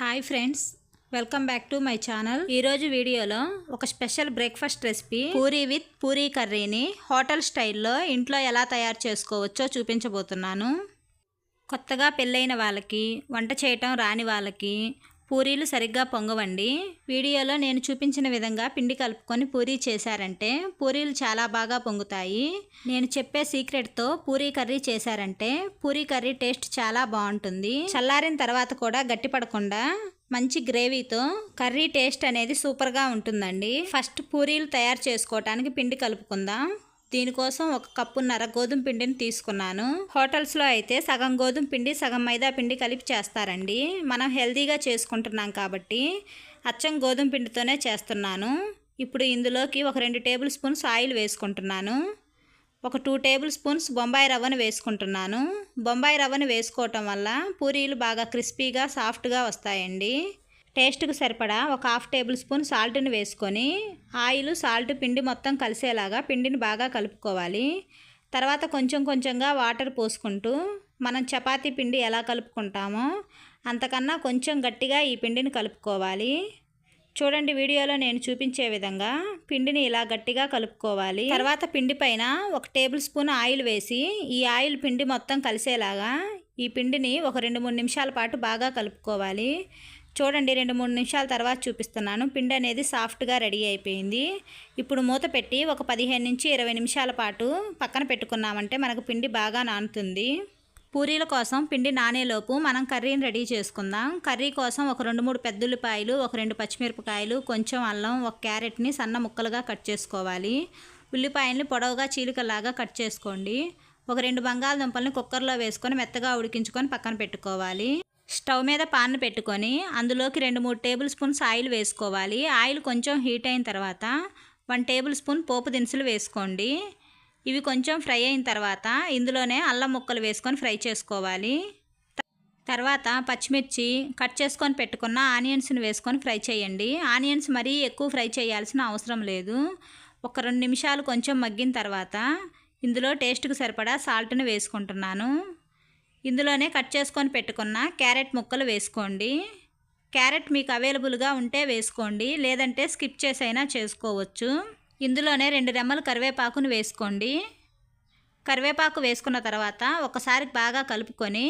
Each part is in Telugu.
Hi friends welcome back to my channel. ఈరోజు వీడియోలో ఒక special breakfast recipe. Puri with puri కర్రీని హోటల్ స్టైల్లో ఇంట్లో ఎలా తయారు చేసుకోవచ్చో చూపించబోతున్నాను. కొత్తగా పెళ్ళైన వాళ్ళకి వంట చేయటం రాని వాళ్ళకి పూరీలు సరిగ్గా పొంగవండి. వీడియోలో నేను చూపించిన విధంగా పిండి కలుపుకొని పూరీ చేశారంటే పూరీలు చాలా బాగా పొంగుతాయి. నేను చెప్పే సీక్రెట్తో పూరీ కర్రీ చేశారంటే పూరీ కర్రీ టేస్ట్ చాలా బాగుంటుంది. చల్లారిన తర్వాత కూడా గట్టిపడకుండా మంచి గ్రేవీతో కర్రీ టేస్ట్ అనేది సూపర్గా ఉంటుందండి. ఫస్ట్ పూరీలు తయారు చేసుకోవటానికి పిండి కలుపుకుందాం. దీనికోసం ఒక కప్పున్నర గోధుమ పిండిని తీసుకున్నాను. హోటల్స్లో అయితే సగం గోధుమ పిండి సగం మైదా పిండి కలిపి చేస్తారండి. మనం హెల్తీగా చేసుకుంటున్నాం కాబట్టి అచ్చం గోధుమ పిండితోనే చేస్తున్నాను. ఇప్పుడు ఇందులోకి ఒక రెండు టేబుల్ స్పూన్స్ ఆయిల్ వేసుకుంటున్నాను. ఒక టూ టేబుల్ స్పూన్స్ బొంబాయి రవ్వను వేసుకుంటున్నాను. బొంబాయి రవ్వను వేసుకోవటం వల్ల పూరీలు బాగా క్రిస్పీగా సాఫ్ట్గా వస్తాయండి. టేస్ట్కి సరిపడా ఒక హాఫ్ టేబుల్ స్పూన్ సాల్ట్ని వేసుకొని ఆయిల్ సాల్ట్ పిండి మొత్తం కలిసేలాగా పిండిని బాగా కలుపుకోవాలి. తర్వాత కొంచెం కొంచెంగా వాటర్ పోసుకుంటూ మనం చపాతీ పిండి ఎలా కలుపుకుంటామో అంతకన్నా కొంచెం గట్టిగా ఈ పిండిని కలుపుకోవాలి. చూడండి వీడియోలో నేను చూపించే విధంగా పిండిని ఇలా గట్టిగా కలుపుకోవాలి. తర్వాత పిండి పైన ఒక టేబుల్ స్పూన్ ఆయిల్ వేసి ఈ ఆయిల్ పిండి మొత్తం కలిసేలాగా ఈ పిండిని ఒక రెండు మూడు నిమిషాల పాటు బాగా కలుపుకోవాలి. చూడండి రెండు మూడు నిమిషాల తర్వాత చూపిస్తున్నాను. పిండి అనేది సాఫ్ట్గా రెడీ అయిపోయింది. ఇప్పుడు మూత పెట్టి ఒక పదిహేను నుంచి ఇరవై నిమిషాల పాటు పక్కన పెట్టుకున్నామంటే మనకు పిండి బాగా నానుతుంది. పూరీల కోసం పిండి నానేలోపు మనం కర్రీని రెడీ చేసుకుందాం. కర్రీ కోసం ఒక రెండు మూడు పెద్ద ఉల్లిపాయలు ఒక రెండు పచ్చిమిరపకాయలు కొంచెం అల్లం ఒక క్యారెట్ని సన్న ముక్కలుగా కట్ చేసుకోవాలి. ఉల్లిపాయల్ని పొడవుగా చీలికలాగా కట్ చేసుకోండి. ఒక రెండు బంగాళదుంపల్ని కుక్కర్లో వేసుకొని మెత్తగా ఉడికించుకొని పక్కన పెట్టుకోవాలి. స్టవ్ మీద పాన్ పెట్టుకొని అందులోకి రెండు మూడు టేబుల్ స్పూన్స్ ఆయిల్ వేసుకోవాలి. ఆయిల్ కొంచెం హీట్ అయిన తర్వాత వన్ టేబుల్ స్పూన్ పోపు దినుసులు వేసుకోండి. ఇవి కొంచెం ఫ్రై అయిన తర్వాత ఇందులోనే అల్లం ముక్కలు వేసుకొని ఫ్రై చేసుకోవాలి. తర్వాత పచ్చిమిర్చి కట్ చేసుకొని పెట్టుకున్న ఆనియన్స్ని వేసుకొని ఫ్రై చేయండి. ఆనియన్స్ మరీ ఎక్కువ ఫ్రై చేయాల్సిన అవసరం లేదు. ఒక రెండు నిమిషాలు కొంచెం మగ్గిన తర్వాత ఇందులో టేస్ట్కి సరిపడా సాల్ట్ని వేసుకుంటున్నాను. ఇందులోనే కట్ చేసుకొని పెట్టుకున్న క్యారెట్ ముక్కలు వేసుకోండి. క్యారెట్ మీకు అవైలబుల్గా ఉంటే వేసుకోండి లేదంటే స్కిప్ చేసైనా చేసుకోవచ్చు. ఇందులోనే రెండు రెమ్మలు కరివేపాకును వేసుకోండి. కరివేపాకు వేసుకున్న తర్వాత ఒకసారి బాగా కలుపుకొని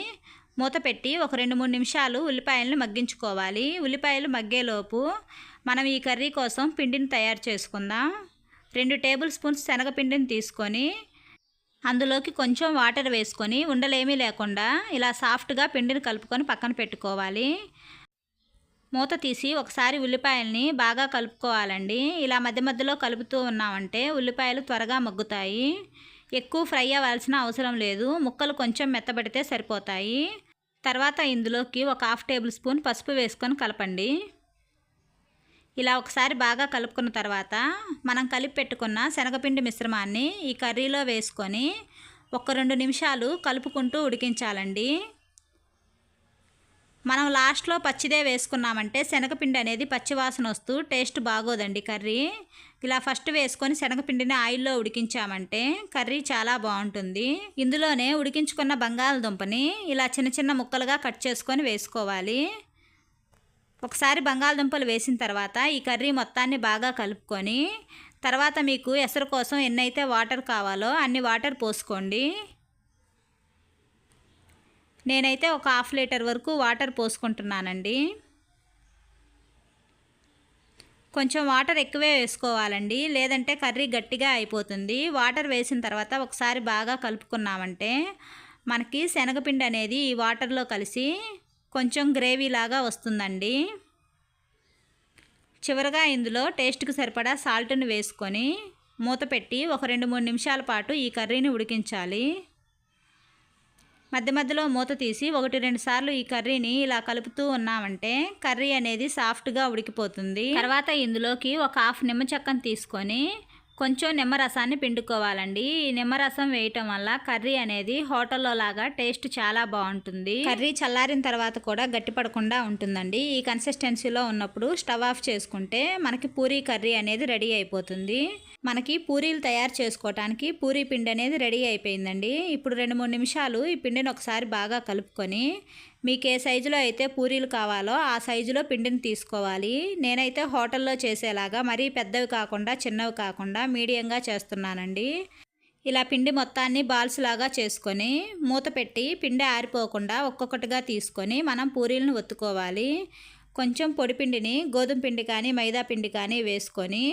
మూత పెట్టి ఒక రెండు మూడు నిమిషాలు ఉల్లిపాయలను మగ్గించుకోవాలి. ఉల్లిపాయలు మగ్గేలోపు మనం ఈ కర్రీ కోసం పిండిని తయారు చేసుకుందాం. రెండు టేబుల్ స్పూన్స్ శనగపిండిని తీసుకొని అందులోకి కొంచెం వాటర్ వేసుకొని ఉండలేమీ లేకుండా ఇలా సాఫ్ట్గా పిండిని కలుపుకొని పక్కన పెట్టుకోవాలి. మూత తీసి ఒకసారి ఉల్లిపాయల్ని బాగా కలుపుకోవాలండి. ఇలా మధ్య మధ్యలో కలుపుతూ ఉన్నామంటే ఉల్లిపాయలు త్వరగా మగ్గుతాయి. ఎక్కువ ఫ్రై అవ్వాల్సిన అవసరం లేదు. ముక్కలు కొంచెం మెత్తబడితే సరిపోతాయి. తర్వాత ఇందులోకి ఒక హాఫ్ టేబుల్ స్పూన్ పసుపు వేసుకొని కలపండి. ఇలా ఒకసారి బాగా కలుపుకున్న తర్వాత మనం కలిపి పెట్టుకున్న శనగపిండి మిశ్రమాన్ని ఈ కర్రీలో వేసుకొని ఒక రెండు నిమిషాలు కలుపుకుంటూ ఉడికించాలండి. మనం లాస్ట్లో పచ్చిదే వేసుకున్నామంటే శనగపిండి అనేది పచ్చివాసన వస్తూ టేస్ట్ బాగోదండి కర్రీ. ఇలా ఫస్ట్ వేసుకొని శనగపిండిని ఆయిల్లో ఉడికించామంటే కర్రీ చాలా బాగుంటుంది. ఇందులోనే ఉడికించుకున్న బంగాళదుంపని ఇలా చిన్న చిన్న ముక్కలుగా కట్ చేసుకొని వేసుకోవాలి. ఒకసారి బంగాళదుంపలు వేసిన తర్వాత ఈ కర్రీ మొత్తాన్ని బాగా కలుపుకొని తర్వాత మీకు ఎసరు కోసం ఎన్నైతే వాటర్ కావాలో అన్ని వాటర్ పోసుకోండి. నేనైతే ఒక హాఫ్ లీటర్ వరకు వాటర్ పోసుకుంటున్నానండి. కొంచెం వాటర్ ఎక్కువే వేసుకోవాలండి. లేదంటే కర్రీ గట్టిగా అయిపోతుంది. వాటర్ వేసిన తర్వాత ఒకసారి బాగా కలుపుకున్నామంటే మనకి శనగపిండి అనేది ఈ వాటర్లో కలిసి కొంచెం గ్రేవీ లాగా వస్తుందండి. చివరగా ఇందులో టేస్ట్కి సరిపడా సాల్ట్ని వేసుకొని మూత పెట్టి ఒక రెండు మూడు నిమిషాల పాటు ఈ కర్రీని ఉడికించాలి. మధ్య మధ్యలో మూత తీసి ఒకటి రెండు సార్లు ఈ కర్రీని ఇలా కలుపుతూ ఉన్నామంటే కర్రీ అనేది సాఫ్ట్గా ఉడికిపోతుంది. తర్వాత ఇందులోకి ఒక హాఫ్ నిమ్మ చెక్కను తీసుకొని కొంచెం నిమ్మరసాన్ని పిండుకోవాలండి. ఈ నిమ్మరసం వేయటం వల్ల కర్రీ అనేది హోటల్లో లాగా టేస్ట్ చాలా బాగుంటుంది. కర్రీ చల్లారిన తర్వాత కూడా గట్టిపడకుండా ఉంటుందండి. ఈ కన్సిస్టెన్సీలో ఉన్నప్పుడు స్టవ్ ఆఫ్ చేసుకుంటే మనకి పూరీ కర్రీ అనేది రెడీ అయిపోతుంది. మనకి పూరీలు తయారు చేసుకోవటానికి పూరీ పిండి అనేది రెడీ అయిపోయిందండి. ఇప్పుడు రెండు మూడు నిమిషాలు ఈ పిండిని ఒకసారి బాగా కలుపుకొని మీకు ఏ సైజులో అయితే పూరీలు కావాలో ఆ సైజులో పిండిని తీసుకోవాలి. నేనైతే హోటల్లో చేసేలాగా మరీ పెద్దవి కాకుండా చిన్నవి కాకుండా మీడియంగా చేస్తున్నానండి. ఇలా పిండి మొత్తాన్ని బాల్స్ లాగా చేసుకొని మూత పెట్టి పిండి ఆరిపోకుండా ఒక్కొక్కటిగా తీసుకొని మనం పూరీలను ఒత్తుకోవాలి. కొంచెం పొడి పిండిని గోధుమ పిండి కానీ మైదా పిండి కానీ వేసుకొని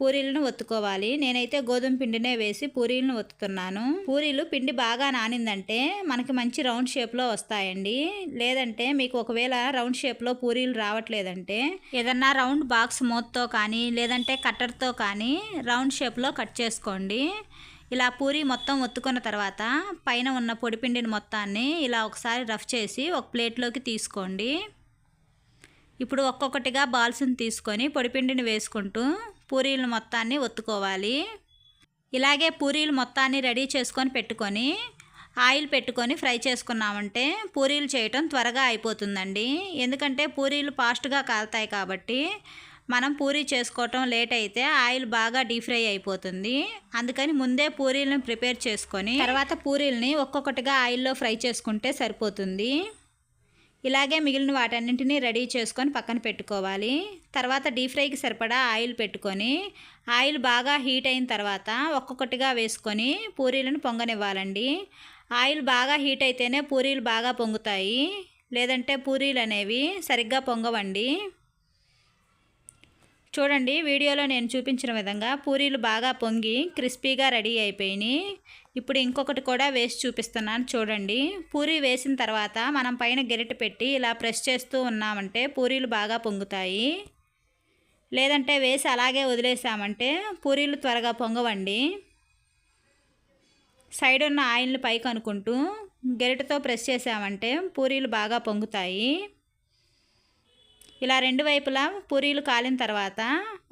పూరీలను ఒత్తుకోవాలి. నేనైతే గోధుమ పిండినే వేసి పూరీలను ఒత్తుతున్నాను. పూరీలు పిండి బాగా నానిందంటే మనకి మంచి రౌండ్ షేప్లో వస్తాయండి. లేదంటే మీకు ఒకవేళ రౌండ్ షేప్లో పూరీలు రావట్లేదంటే ఏదన్నా రౌండ్ బాక్స్ మూతతో కానీ లేదంటే కట్టర్తో కానీ రౌండ్ షేప్లో కట్ చేసుకోండి. ఇలా పూరి మొత్తం ఒత్తుకున్న తర్వాత పైన ఉన్న పొడిపిండిని మొత్తాన్ని ఇలా ఒకసారి రఫ్ చేసి ఒక ప్లేట్లోకి తీసుకోండి. ఇప్పుడు ఒక్కొక్కటిగా బాల్స్ని తీసుకొని పొడిపిండిని వేసుకుంటూ పూరీలు మొత్తాన్ని ఒత్తుకోవాలి. ఇలాగే పూరీలు మొత్తాన్ని రెడీ చేసుకొని పెట్టుకొని ఆయిల్ పెట్టుకొని ఫ్రై చేసుకున్నామంటే పూరీలు చేయటం త్వరగా అయిపోతుందండి. ఎందుకంటే పూరీలు ఫాస్ట్గా కాలుతాయి కాబట్టి మనం పూరీ చేసుకోవటం లేట్ అయితే ఆయిల్ బాగా డీప్ ఫ్రై అయిపోతుంది. అందుకని ముందే పూరీలను ప్రిపేర్ చేసుకొని తర్వాత పూరీలని ఒక్కొక్కటిగా ఆయిల్లో ఫ్రై చేసుకుంటే సరిపోతుంది. ఇలాగే మిగిలిన వాటన్నింటినీ రెడీ చేసుకొని పక్కన పెట్టుకోవాలి. తర్వాత డీప్ ఫ్రైకి సరిపడా ఆయిల్ పెట్టుకొని ఆయిల్ బాగా హీట్ అయిన తర్వాత ఒక్కొక్కటిగా వేసుకొని పూరీలను పొంగనివ్వాలండి. ఆయిల్ బాగా హీట్ అయితేనే పూరీలు బాగా పొంగుతాయి. లేదంటే పూరీలు అనేవి సరిగ్గా పొంగవండి. చూడండి వీడియోలో నేను చూపించిన విధంగా పూరీలు బాగా పొంగి క్రిస్పీగా రెడీ అయిపోయినాయి. ఇప్పుడు ఇంకొకటి కూడా వేసి చూపిస్తున్నాను చూడండి. పూరీ వేసిన తర్వాత మనం పైన గెరిట పెట్టి ఇలా ప్రెస్ చేస్తూ ఉన్నామంటే పూరీలు బాగా పొంగుతాయి. లేదంటే వేసి అలాగే వదిలేసామంటే పూరీలు త్వరగా పొంగవండి. సైడ్ ఉన్న ఆయిల్ని పైకి అనుకుంటూ గెరిటతో ప్రెస్ చేసామంటే పూరీలు బాగా పొంగుతాయి. ఇలా రెండు వైపులా పూరీలు కాలిన తర్వాత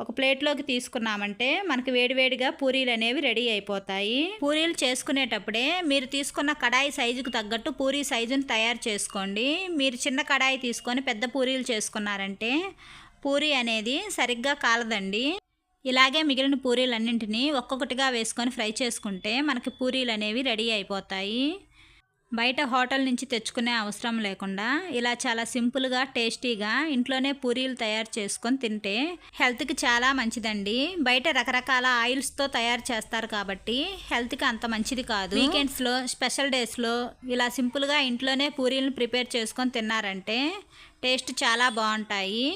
ఒక ప్లేట్లోకి తీసుకున్నామంటే మనకి వేడివేడిగా పూరీలు అనేవి రెడీ అయిపోతాయి. పూరీలు చేసుకునేటప్పుడే మీరు తీసుకున్న కడాయి సైజుకు తగ్గట్టు పూరీ సైజుని తయారు చేసుకోండి. మీరు చిన్న కడాయి తీసుకొని పెద్ద పూరీలు చేసుకున్నారంటే పూరీ అనేది సరిగ్గా కాలదండి. ఇలాగే మిగిలిన పూరీలన్నింటినీ ఒక్కొక్కటిగా వేసుకొని ఫ్రై చేసుకుంటే మనకి పూరీలు అనేవి రెడీ అయిపోతాయి. బయట హోటల్ నుంచి తెచ్చుకునే అవసరం లేకుండా ఇలా చాలా సింపుల్గా టేస్టీగా ఇంట్లోనే పూరీలు తయారు చేసుకొని తింటే హెల్త్కి చాలా మంచిదండి. బయట రకరకాల ఆయిల్స్తో తయారు చేస్తారు కాబట్టి హెల్త్కి అంత మంచిది కాదు. వీకెండ్స్లో స్పెషల్ డేస్లో ఇలా సింపుల్గా ఇంట్లోనే పూరీలను ప్రిపేర్ చేసుకొని తిన్నారంటే టేస్ట్ చాలా బాగుంటాయి.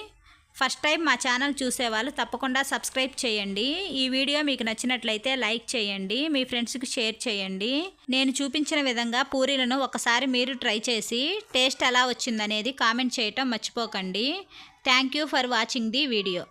ఫస్ట్ టైం మా ఛానల్ చూసేవాళ్ళు తప్పకుండా సబ్స్క్రైబ్ చేయండి. ఈ వీడియో మీకు నచ్చినట్లయితే లైక్ చేయండి మీ ఫ్రెండ్స్కి షేర్ చేయండి. నేను చూపించిన విధంగా పూరీలను ఒకసారి మీరు ట్రై చేసి టేస్ట్ ఎలా వచ్చిందనేది కామెంట్ చేయటం మర్చిపోకండి. Thank you for watching the video.